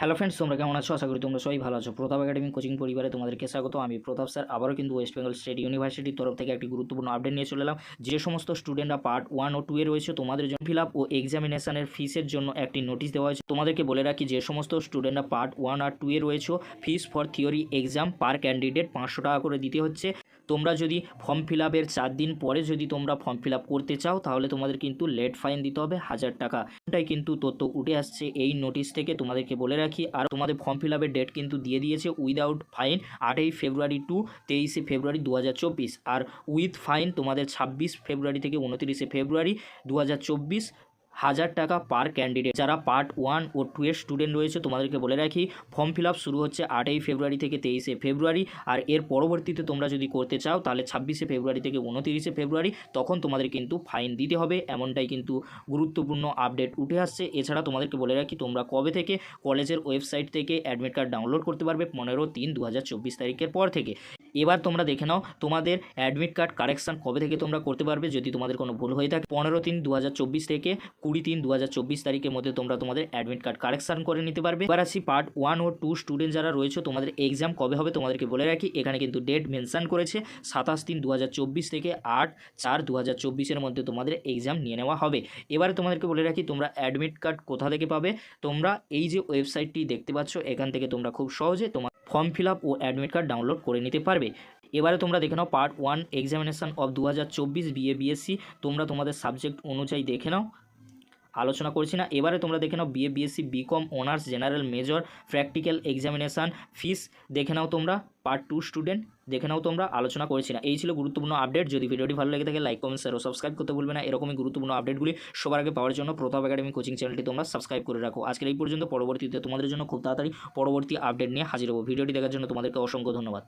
Hello friends তোমরা কেমন আছো? আশা করি তোমরা সবাই ভালো আছো। প্রতাপ একাডেমি কোচিং পরিবারে তোমাদেরকে স্বাগত। আমি প্রতাপ স্যার। আবারও কিন্তু ওয়েস্ট বেঙ্গল স্টেট ইউনিভার্সিটির তরফ থেকে একটি গুরুত্বপূর্ণ আপডেট নিয়ে চলে এলাম। যে সমস্ত স্টুডেন্টরা পার্ট ওয়ান ও টু এ রয়েছে, তোমাদের জন্য ফিল আপ ও এক্সামিনেশনের ফিসের জন্য একটি নোটিশ দেওয়া হয়েছে। তোমাদেরকে বলে রাখি, যে সমস্ত স্টুডেন্টরা পার্ট ওয়ান আর টু এ রয়েছে fees for theory exam per candidate পাঁচশো টাকা করে দিতে হচ্ছে। তোমরা যদি ফর্ম ফিল আপের চার দিন পরে যদি তোমরা ফর্ম ফিল আপ করতে চাও, তাহলে তোমাদের কিন্তু লেট ফাইন দিতে হবে হাজার টাকা। এটাই কিন্তু তথ্য উঠে আসছে এই নোটিশ থেকে। তোমাদেরকে বলে রাখি, আর তোমাদের ফর্ম ফিল আপের ডেট কিন্তু দিয়ে দিয়েছে উইদাউট ফাইন আটই ফেব্রুয়ারি টু তেইশে ফেব্রুয়ারি দু হাজার চব্বিশ। আর উইথ ফাইন তোমাদের ছাব্বিশ ফেব্রুয়ারি থেকে উনতিরিশে ফেব্রুয়ারি দু হাজার চব্বিশ হাজার টাকা পার ক্যান্ডিডেট যারা পার্ট ওয়ান ও টু এর স্টুডেন্ট রয়েছে, তোমাদেরকে বলে রাখি ফর্ম ফিল শুরু হচ্ছে আটই ফেব্রুয়ারি থেকে তেইশে ফেব্রুয়ারি। আর এর পরবর্তীতে তোমরা যদি করতে চাও, তাহলে ছাব্বিশে ফেব্রুয়ারি থেকে উনতিরিশে ফেব্রুয়ারি, তখন তোমাদের কিন্তু ফাইন দিতে হবে। এমনটাই কিন্তু গুরুত্বপূর্ণ আপডেট উঠে আসছে। এছাড়া তোমাদেরকে বলে রাখি, তোমরা কবে থেকে কলেজের ওয়েবসাইট থেকে অ্যাডমিট কার্ড ডাউনলোড করতে পারবে? পনেরো তিন দু তারিখের পর থেকে। এবার তোমরা দেখে নাও, তোমাদের অ্যাডমিট কার্ড কারেকশান কবে থেকে তোমরা করতে পারবে? যদি তোমাদের কোনো ভুল হয়ে থাকে, পনেরো তিন দু থেকে কুড়ি তিন দু তারিখের মধ্যে তোমরা তোমাদের অ্যাডমিট কার্ড কারেকশান করে নিতে পারবে। এবার আসি পার্ট ওয়ান ও টু স্টুডেন্ট যারা রয়েছে, তোমাদের এক্সাম কবে হবে তোমাদেরকে বলে রাখি। এখানে কিন্তু ডেট মেনশন করেছে, সাতাশ তিন দু থেকে আট চার দু এর মধ্যে তোমাদের এক্সাম নিয়ে নেওয়া হবে। এবারে তোমাদেরকে বলে রাখি, তোমরা অ্যাডমিট কার্ড কোথা থেকে পাবে? তোমরা এই যে ওয়েবসাইটটি দেখতে পাচ্ছ, এখান থেকে তোমরা খুব সহজে তোমার ফর্ম ফিল আপ ও অ্যাডমিট কার্ড ডাউনলোড করে নিতে পারবে। এবারে তোমরা দেখে নাও পার্ট ওয়ান এক্সামিনেশান অফ দু হাজার চব্বিশ বিএ বিএসসি তোমরা তোমাদের সাবজেক্ট অনুযায়ী দেখে নাও। আলোচনা করছি না। এবারে তোমরা দেখে নাও BA BSc BCom honours general major practical examination fees দেখে নাও তোমরা পার্ট টু স্টুডেন্ট দেখে নাও তোমরা, আলোচনা করেছি না। এই ছিল গুরুত্বপূর্ণ আপডেট যদি ভিডিওটি ভালো লেগে থাকে লাইক কমেন্ট শেয়ার ও সাবস্ক্রাইব করতে ভুলবে না। এরকমই গুরুত্বপূর্ণ আপডেটগুলি সবার আগে পাওয়ার জন্য প্রতাপ একাডেমি কোচিং চ্যানেলটি তোমরা সাবস্ক্রাইব করে রাখো। আজকের এই পর্যন্ত, পরবর্তীতে তোমাদের জন্য খুব তাড়াতাড়ি পরবর্তী আপডেট নিয়ে হাজির হব। ভিডিওটি দেখার জন্য তোমাদেরকে অসংখ্য ধন্যবাদ।